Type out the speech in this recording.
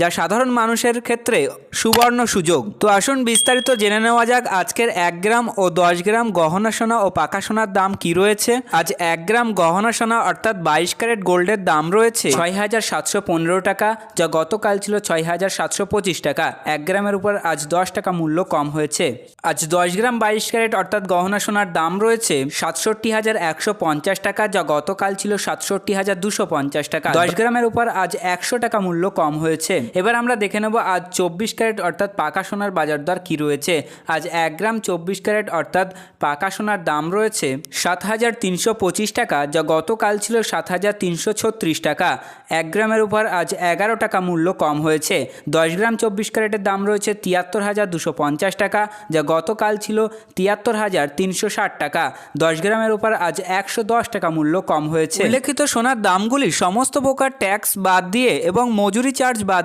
যা সাধারণ মানুষের ক্ষেত্রে সুবর্ণ সুযোগ। তো আসুন বিস্তারিত জেনে নেওয়া যাক আজকের এক গ্রাম ও দশ গ্রাম গহনা সোনা ও পাকা সোনার দাম কি রয়েছে। আজ এক গ্রাম গহনা সোনা অর্থাৎ বাইশ ক্যারেট গোল্ডের দাম রয়েছে ছয় হাজার সাতশো পনেরো টাকা, যা গতকাল ছিল ছয় হাজার সাতশো পঁচিশ টাকা। এক গ্রামের উপর আজ দশ টাকা মূল্য কম হয়েছে। আজ দশ গ্রাম বাইশ ক্যারেট অর্থাৎ গহনা সোনার দাম রয়েছে সাতষট্টি হাজার একশো পঞ্চাশ টাকা, যা গতকাল ছিল সাতষট্টি হাজার দুশো পঞ্চাশ টাকা। দশ গ্রামের উপর আজ একশো টাকা মূল্য কম হয়েছে। এবার আমরা দেখে নেব আজ চব্বিশ ক্যারেট অর্থাৎ পাকা সোনার বাজার দর কী রয়েছে। আজ এক গ্রাম চব্বিশ ক্যারেট অর্থাৎ পাকা সোনার দাম রয়েছে সাত হাজার তিনশো পঁচিশ টাকা যা গতকাল ছিল সাত হাজার তিনশো ছত্রিশ টাকা। এক গ্রামের উপর আজ এগারো টাকা মূল্য কম হয়েছে। দশ গ্রাম চব্বিশ ক্যারেটের দাম রয়েছে তিয়াত্তর হাজার দুশো পঞ্চাশ টাকা যা গতকাল ছিল তিয়াত্তর হাজার তিনশো ষাট টাকা। দশ গ্রামের উপর আজ একশো দশ টাকা মূল্য কম হয়েছে। উল্লেখিত সোনার দামগুলি সমস্ত প্রকার ট্যাক্স বাদ দিয়ে এবং মজুরি চার্জ বাদ